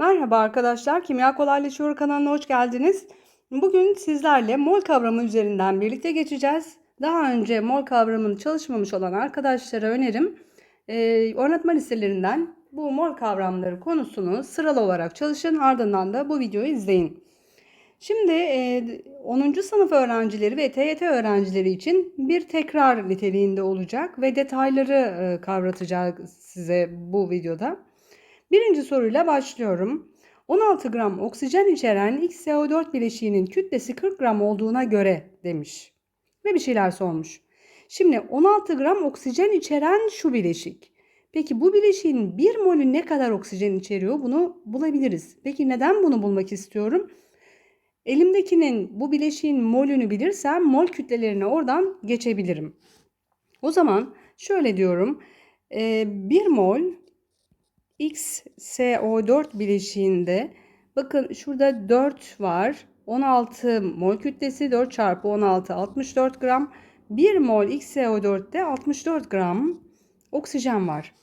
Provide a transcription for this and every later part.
Merhaba arkadaşlar, Kimya Kolaylaşıyor kanalına hoş geldiniz. Bugün sizlerle mol kavramı üzerinden birlikte geçeceğiz. Daha önce mol kavramını çalışmamış olan arkadaşlara önerim e, oynatma listelerinden bu mol kavramları konusunu sıralı olarak çalışın ardından da bu videoyu izleyin. Şimdi e, 10. sınıf öğrencileri ve TYT öğrencileri için bir tekrar niteliğinde olacak ve detayları e, kavratacağız size bu videoda. Birinci soruyla başlıyorum. 16 gram oksijen içeren XCO4 bileşiğinin kütlesi 40 gram olduğuna göre demiş. Ve bir şeyler sormuş. Şimdi 16 gram oksijen içeren şu bileşik. Peki bu bileşiğin 1 molü ne kadar oksijen içeriyor? Bunu bulabiliriz. Peki neden bunu bulmak istiyorum? Elimdekinin bu bileşiğin molünü bilirsem mol kütlelerini oradan geçebilirim. O zaman şöyle diyorum. 1 mol XSO4 bileşiğinde bakın şurada 4 var. 16 mol kütlesi 4 çarpı 16 64 gram. 1 mol XSO4'te 64 gram oksijen var.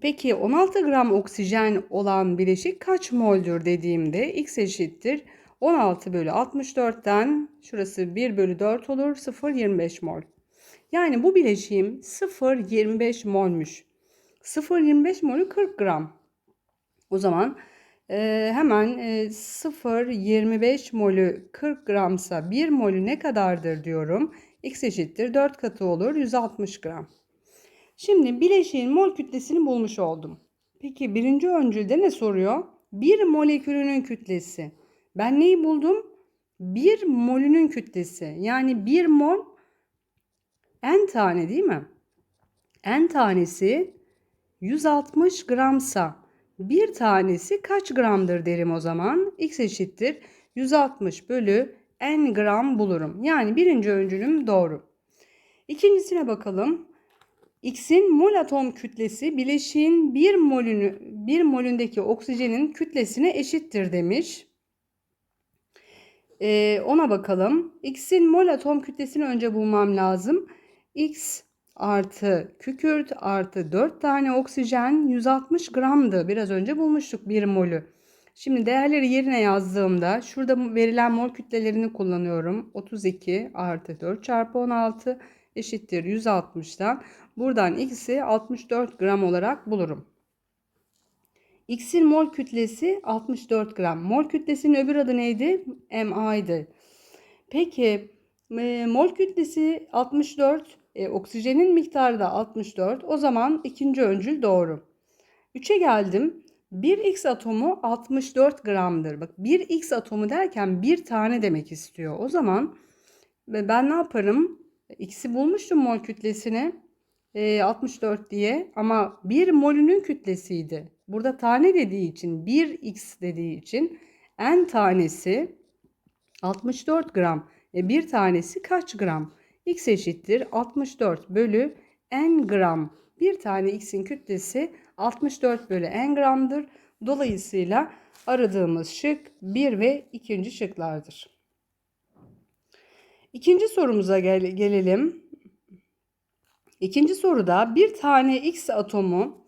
Peki 16 gram oksijen olan bileşik kaç moldür dediğimde X eşittir 16 bölü 64'ten şurası 1 bölü 4 olur 0,25 mol. Yani bu bileşiğim 0,25 molmüş. 0,25 molü 40 gram. O zaman e, hemen e, 0,25 molü 40 gramsa 1 molü ne kadardır diyorum. X eşittir 4 katı olur 160 gram. Şimdi bileşiğin mol kütlesini bulmuş oldum. Peki birinci öncülde ne soruyor? Bir molekülünün kütlesi. Ben neyi buldum? Bir molünün kütlesi. Yani bir mol n tane değil mi? N tanesi 160 gramsa bir tanesi kaç gramdır derim o zaman? X eşittir 160 bölü n gram bulurum. Yani birinci öncülüm doğru. İkincisine bakalım. X'in mol atom kütlesi bileşiğin bir molünü bir molündeki oksijenin kütlesine eşittir demiş. Ee, ona bakalım. X'in mol atom kütlesini önce bulmam lazım. X artı kükürt artı 4 tane oksijen 160 gramdı. Biraz önce bulmuştuk 1 molü. Şimdi değerleri yerine yazdığımda şurada verilen mol kütlelerini kullanıyorum. 32 artı 4 çarpı 16 eşittir 160'dan. Buradan x'i 64 gram olarak bulurum. X'in mol kütlesi 64 gram. Mol kütlesinin öbür adı neydi? MA'ydı. Peki mol kütlesi 64 e, oksijenin miktarı da 64. O zaman ikinci öncül doğru. 3'e geldim. 1x atomu 64 gramdır. Bak 1x atomu derken bir tane demek istiyor. O zaman ben ne yaparım? X'i bulmuştum mol kütlesini. E, 64 diye ama 1 molünün kütlesiydi. Burada tane dediği için 1x dediği için n tanesi 64 gram. E, bir tanesi kaç gram? X eşittir 64 bölü n gram. Bir tane x'in kütlesi 64 bölü n gramdır. Dolayısıyla aradığımız şık 1 ve 2. şıklardır. İkinci sorumuza gel gelelim. İkinci soruda bir tane X atomu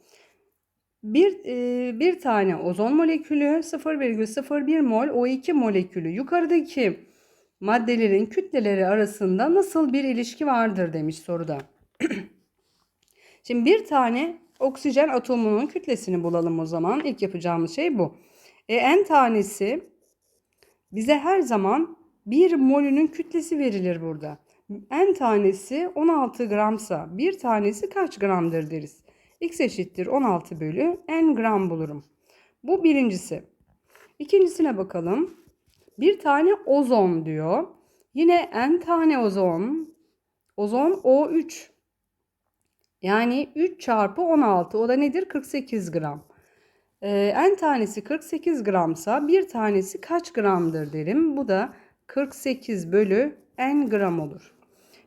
bir, e, bir tane ozon molekülü 0,01 mol O2 molekülü yukarıdaki maddelerin kütleleri arasında nasıl bir ilişki vardır demiş soruda. Şimdi bir tane oksijen atomunun kütlesini bulalım o zaman. İlk yapacağımız şey bu. E, n tanesi bize her zaman bir molünün kütlesi verilir burada. N tanesi 16 gramsa bir tanesi kaç gramdır deriz. X eşittir 16 bölü n gram bulurum. Bu birincisi. İkincisine bakalım. Bir tane ozon diyor. Yine n tane ozon. Ozon O3. Yani 3 çarpı 16 o da nedir? 48 gram. Ee, n tanesi 48 gramsa bir tanesi kaç gramdır derim. Bu da 48 bölü n gram olur.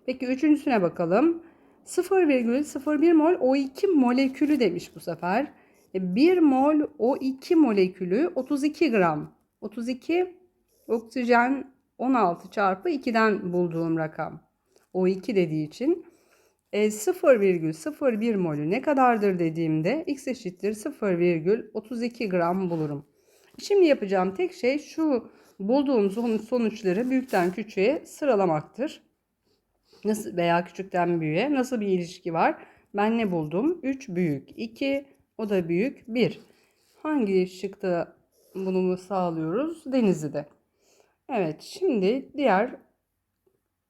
Peki üçüncüsüne bakalım. 0,01 mol O2 molekülü demiş bu sefer. 1 e, mol O2 molekülü 32 gram. 32 oksijen 16 çarpı 2'den bulduğum rakam. O2 dediği için. E, 0,01 molü ne kadardır dediğimde x eşittir 0,32 gram bulurum. Şimdi yapacağım tek şey şu bulduğum son- sonuçları büyükten küçüğe sıralamaktır. Nasıl veya küçükten büyüğe nasıl bir ilişki var? Ben ne buldum? 3 büyük 2, o da büyük 1. Hangi şıkta bunu sağlıyoruz? Denizli'de. Evet, şimdi diğer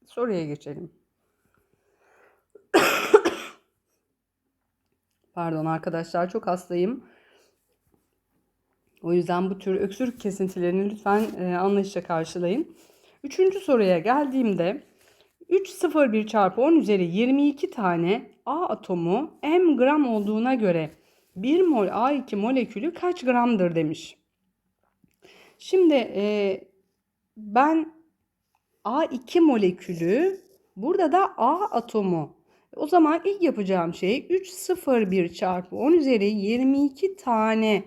soruya geçelim. Pardon arkadaşlar çok hastayım. O yüzden bu tür öksürük kesintilerini lütfen e, anlayışla karşılayın. Üçüncü soruya geldiğimde 3 0 1 çarpı 10 üzeri 22 tane A atomu m gram olduğuna göre 1 mol A2 molekülü kaç gramdır demiş. Şimdi e, ben A2 molekülü burada da A atomu. O zaman ilk yapacağım şey 3 0 1 çarpı 10 üzeri 22 tane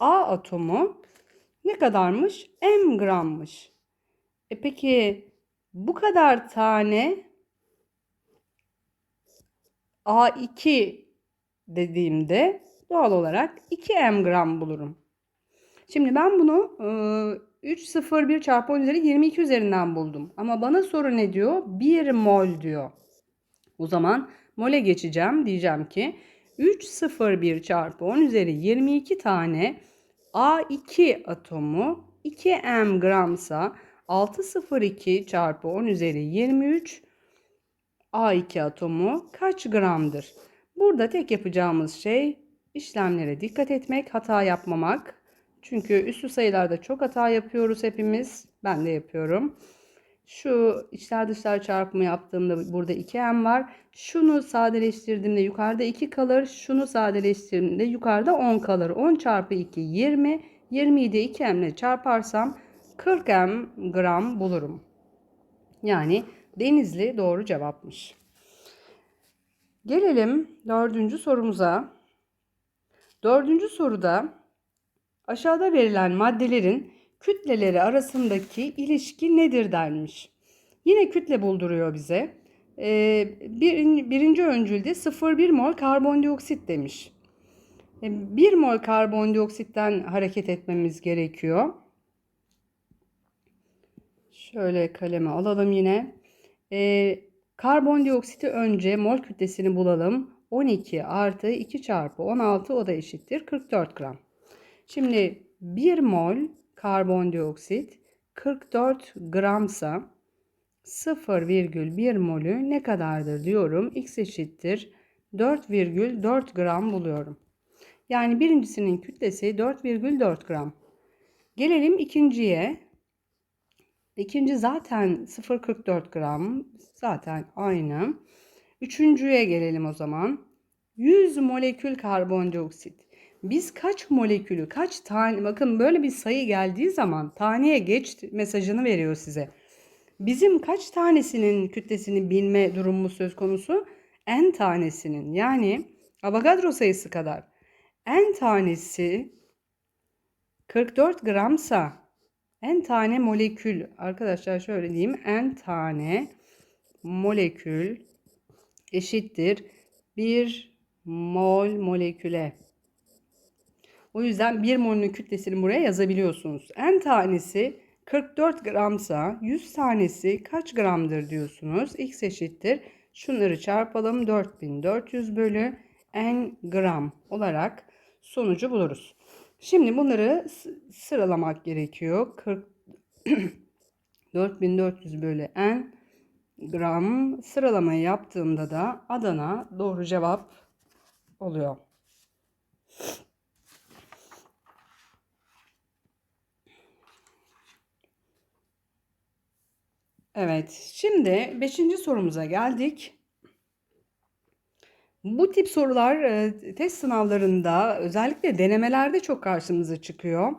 A atomu ne kadarmış? M grammış. E peki bu kadar tane A2 dediğimde doğal olarak 2M gram bulurum. Şimdi ben bunu e, 3 0 1 çarpı 10 üzeri 22 üzerinden buldum. Ama bana soru ne diyor? 1 mol diyor. O zaman mole geçeceğim. Diyeceğim ki 3 0 1 çarpı 10 üzeri 22 tane A2 atomu 2M gramsa 602 çarpı 10 üzeri 23 A2 atomu kaç gramdır? Burada tek yapacağımız şey işlemlere dikkat etmek, hata yapmamak. Çünkü üslü sayılarda çok hata yapıyoruz hepimiz. Ben de yapıyorum. Şu içler dışlar çarpımı yaptığımda burada 2m var. Şunu sadeleştirdiğimde yukarıda 2 kalır. Şunu sadeleştirdiğimde yukarıda 10 kalır. 10 çarpı 2 20. 20'yi de 2m ile çarparsam 40m gram bulurum. Yani Denizli doğru cevapmış. Gelelim dördüncü sorumuza. Dördüncü soruda aşağıda verilen maddelerin kütleleri arasındaki ilişki nedir denmiş. Yine kütle bulduruyor bize. Ee, bir, birinci öncülde 0,1 mol karbondioksit demiş. 1 mol karbondioksitten hareket etmemiz gerekiyor. Şöyle kaleme alalım yine. Ee, karbondioksiti önce mol kütlesini bulalım. 12 artı 2 çarpı 16 o da eşittir 44 gram. Şimdi 1 mol karbondioksit 44 gramsa 0,1 molü ne kadardır diyorum. X eşittir 4,4 gram buluyorum. Yani birincisinin kütlesi 4,4 gram. Gelelim ikinciye. İkinci zaten 0,44 gram. Zaten aynı. Üçüncüye gelelim o zaman. 100 molekül karbondioksit. Biz kaç molekülü, kaç tane, bakın böyle bir sayı geldiği zaman taneye geç mesajını veriyor size. Bizim kaç tanesinin kütlesini bilme durumumuz söz konusu? N tanesinin yani Avogadro sayısı kadar. N tanesi 44 gramsa N tane molekül arkadaşlar şöyle diyeyim N tane molekül eşittir 1 mol moleküle. O yüzden 1 molün kütlesini buraya yazabiliyorsunuz. N tanesi 44 gramsa 100 tanesi kaç gramdır diyorsunuz. X eşittir. Şunları çarpalım. 4400 bölü n gram olarak sonucu buluruz. Şimdi bunları sıralamak gerekiyor. 40 4400 bölü n gram sıralamayı yaptığımda da Adana doğru cevap oluyor. Evet, şimdi 5. sorumuza geldik. Bu tip sorular e, test sınavlarında özellikle denemelerde çok karşımıza çıkıyor.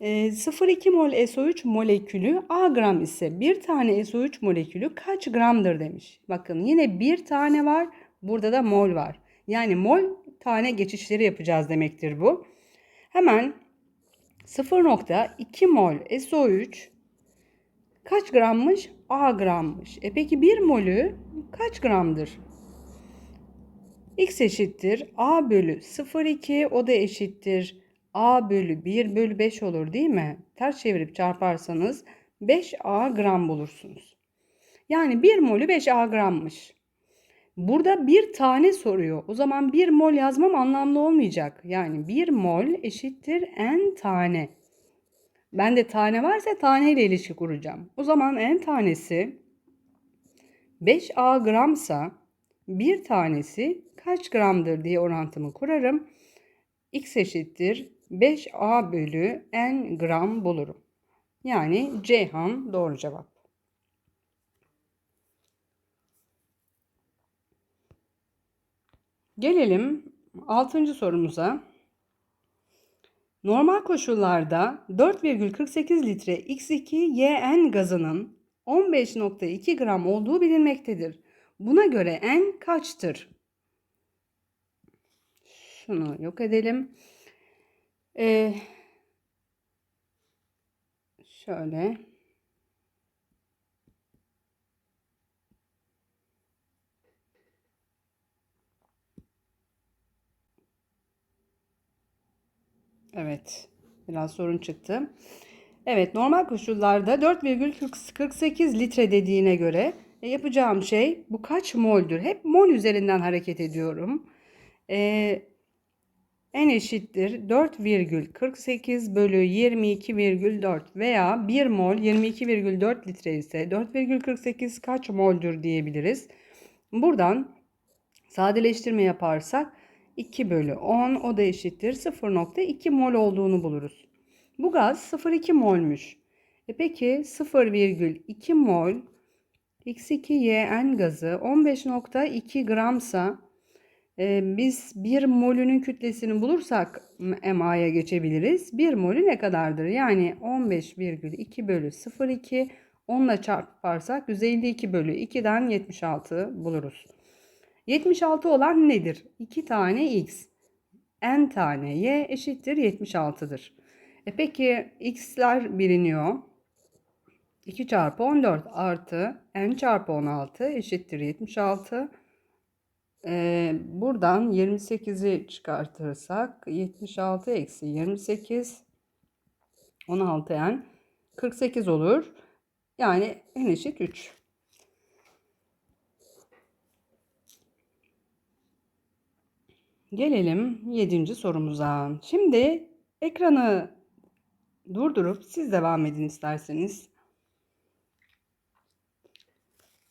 E, 0,2 mol SO3 molekülü A gram ise bir tane SO3 molekülü kaç gramdır demiş. Bakın yine bir tane var, burada da mol var. Yani mol tane geçişleri yapacağız demektir bu. Hemen 0,2 mol SO3 kaç grammış? A grammış. E peki 1 molü kaç gramdır? X eşittir A bölü 0,2 o da eşittir A bölü 1 bölü 5 olur değil mi? Ters çevirip çarparsanız 5A gram bulursunuz. Yani 1 molü 5A grammış. Burada bir tane soruyor. O zaman 1 mol yazmam anlamlı olmayacak. Yani 1 mol eşittir n tane. Ben de tane varsa taneyle ilişki kuracağım. O zaman n tanesi 5A gramsa bir tanesi kaç gramdır diye orantımı kurarım. X eşittir 5A bölü n gram bulurum. Yani Ceyhan doğru cevap. Gelelim 6. sorumuza. Normal koşullarda 4,48 litre X2YN gazının 15.2 gram olduğu bilinmektedir. Buna göre N kaçtır? Şunu yok edelim. Ee, şöyle. Evet. Biraz sorun çıktı. Evet normal koşullarda 4,48 litre dediğine göre e, yapacağım şey bu kaç moldür? Hep mol üzerinden hareket ediyorum. E, n eşittir 4,48 bölü 22,4 veya 1 mol 22,4 litre ise 4,48 kaç moldür diyebiliriz. Buradan sadeleştirme yaparsak 2 bölü 10 o da eşittir 0.2 mol olduğunu buluruz. Bu gaz 0,2 molmuş. E peki 0,2 mol X2YN gazı 15.2 gramsa e, biz 1 molünün kütlesini bulursak MA'ya geçebiliriz. 1 molü ne kadardır? Yani 15,2 bölü 0,2 10'la çarparsak 152 bölü 2'den 76 buluruz. 76 olan nedir? 2 tane x n tane y eşittir 76'dır. E peki x'ler biliniyor. 2 çarpı 14 artı n çarpı 16 eşittir 76. Ee, buradan 28'i çıkartırsak 76 eksi 28 16 n 48 olur. Yani n eşit 3. Gelelim 7. sorumuza. Şimdi ekranı durdurup siz devam edin isterseniz.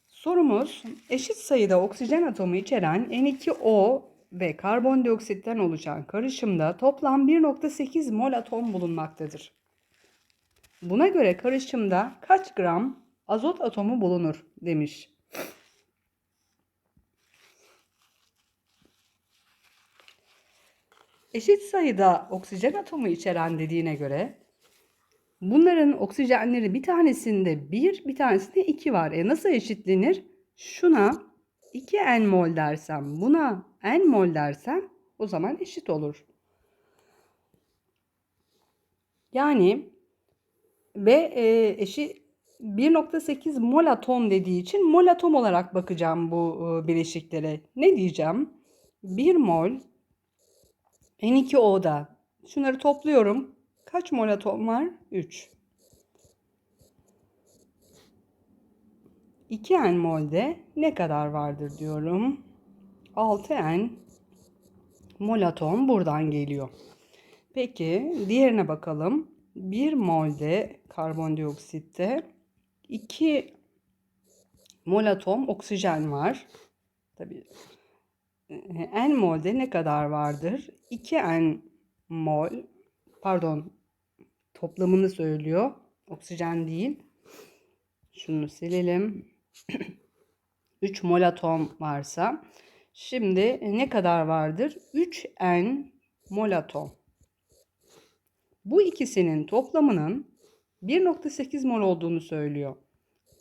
Sorumuz eşit sayıda oksijen atomu içeren N2O ve karbondioksitten oluşan karışımda toplam 1.8 mol atom bulunmaktadır. Buna göre karışımda kaç gram azot atomu bulunur demiş. Eşit sayıda oksijen atomu içeren dediğine göre bunların oksijenleri bir tanesinde 1, bir tanesinde 2 var. E nasıl eşitlenir? Şuna 2 n mol dersem, buna n mol dersem o zaman eşit olur. Yani ve e, eşit 1.8 mol atom dediği için mol atom olarak bakacağım bu e, bileşiklere. Ne diyeceğim? 1 mol N2O'da. Şunları topluyorum. Kaç mol atom var? 3. 2N molde ne kadar vardır diyorum. 6N mol atom buradan geliyor. Peki diğerine bakalım. 1 molde karbondioksitte 2 mol atom oksijen var. Tabii n molde ne kadar vardır? 2n mol pardon toplamını söylüyor. Oksijen değil. Şunu silelim. 3 mol atom varsa şimdi ne kadar vardır? 3n mol atom. Bu ikisinin toplamının 1.8 mol olduğunu söylüyor.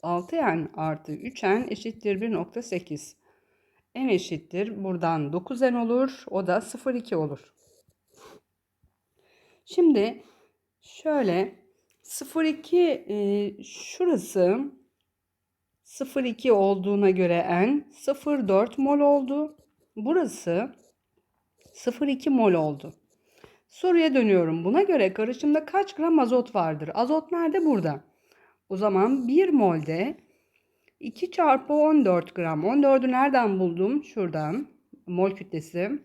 6n artı 3n eşittir 1.8 n eşittir. Buradan 9n olur. O da 0,2 olur. Şimdi şöyle 0,2 e, şurası 0,2 olduğuna göre n 0,4 mol oldu. Burası 0,2 mol oldu. Soruya dönüyorum. Buna göre karışımda kaç gram azot vardır? Azot nerede? Burada. O zaman 1 molde 2 çarpı 14 gram. 14'ü nereden buldum? Şuradan. Mol kütlesi.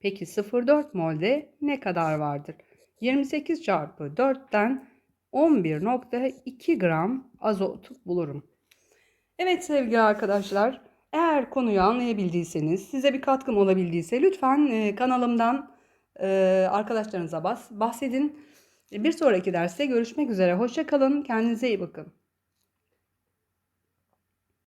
Peki 0,4 molde ne kadar vardır? 28 çarpı 4'ten 11.2 gram azot bulurum. Evet sevgili arkadaşlar, eğer konuyu anlayabildiyseniz, size bir katkım olabildiyse lütfen e, kanalımdan e, arkadaşlarınıza bahsedin. Bir sonraki derste görüşmek üzere. Hoşça kalın, kendinize iyi bakın.